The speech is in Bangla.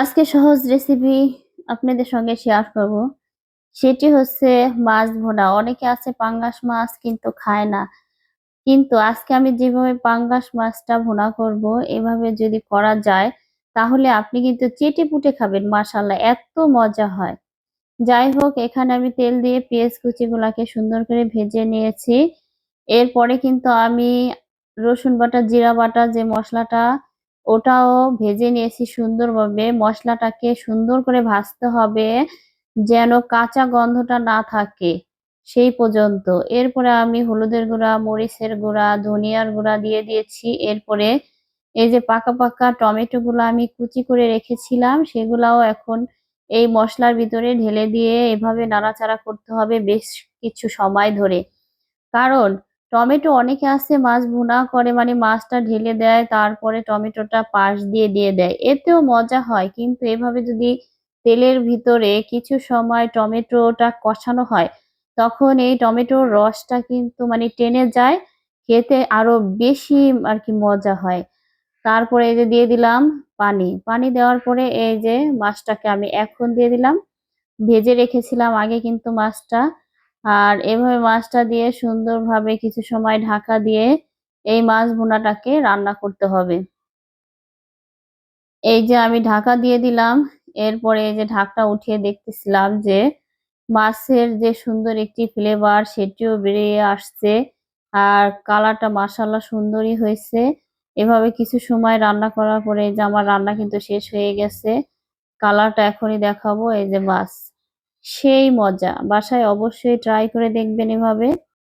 আজকে সহজ রেসিপি আপনাদের সঙ্গে শেয়ার করব। সেটি হচ্ছে মাছ ভোনা। অনেকে আছে পাঙ্গাস মাছ কিন্তু খায় না। কিন্তু আজকে আমি যেভাবে পাঙ্গাস মাছটা ভোনা করব, এভাবে যদি করা যায়, তাহলে আপনি কিন্তু চেটে পুটে খাবেন মাশাল্লাহ এত মজা হয়। যাই হোক, এখানে আমি তেল দিয়ে পেঁয়াজ কুচিগুলাকে সুন্দর করে ভেজে নিয়েছি। এরপরে কিন্তু আমি রসুন বাটা, জিরা বাটা যে মশলাটা ওটাও ভেজে নিয়েছি সুন্দরভাবে। মশলাটাকে সুন্দর করে ভাজতে হবে যেন কাঁচা গন্ধটা না থাকে সেই পর্যন্ত। এরপরে আমি হলুদের গুঁড়া, মরিচের গুঁড়া, ধনিয়ার গুঁড়া দিয়ে দিয়েছি। এরপরে এই যে পাকা পাকা টমেটো গুলো আমি কুচি করে রেখেছিলাম, সেগুলাও এখন এই মশলার ভিতরে ঢেলে দিয়ে এভাবে নাড়াচাড়া করতে হবে বেশ কিছু সময় ধরে। কারণ টমেটো অনেকে আছে মাছ ভুনা করে মানে মাছটা ঢেলে দেয়, তারপরে টমেটোটা পাশ দিয়ে দিয়ে দেয়। এতেও মজা হয়, কিন্তু এভাবে যদি তেলের ভিতরে কিছু সময় টমেটোটা কষানো হয়, তখন এই টমেটোর রসটা কিন্তু মানে টেনে যায়, খেতে আরও বেশি আর কি মজা হয়। তারপরে এই যে দিয়ে দিলাম পানি পানি দেওয়ার পরে এই যে মাছটাকে আমি এখন দিয়ে দিলাম। ভেজে রেখেছিলাম আগে কিন্তু মাছটা। আর এভাবে মাছটা দিয়ে সুন্দরভাবে কিছু সময় ঢাকা দিয়ে এই মাছ ভুনাটাকে রান্না করতে হবে। এই যে আমি ঢাকা দিয়ে দিলাম, এরপরে এই যে ঢাকটা উঠিয়ে দেখতেছিলাম যে মাছের যে সুন্দর একটি ফ্লেভার সেটিও বেরিয়ে আসছে আর কালারটা মাসাল্লা সুন্দরই হয়েছে। এভাবে কিছু সময় রান্না করার পরে যে আমার রান্না কিন্তু শেষ হয়ে গেছে, কালারটা এখনই দেখাবো এই যে মাছ। সেই মজা। বাসায় অবশ্যই ট্রাই করে দেখবেন এভাবে।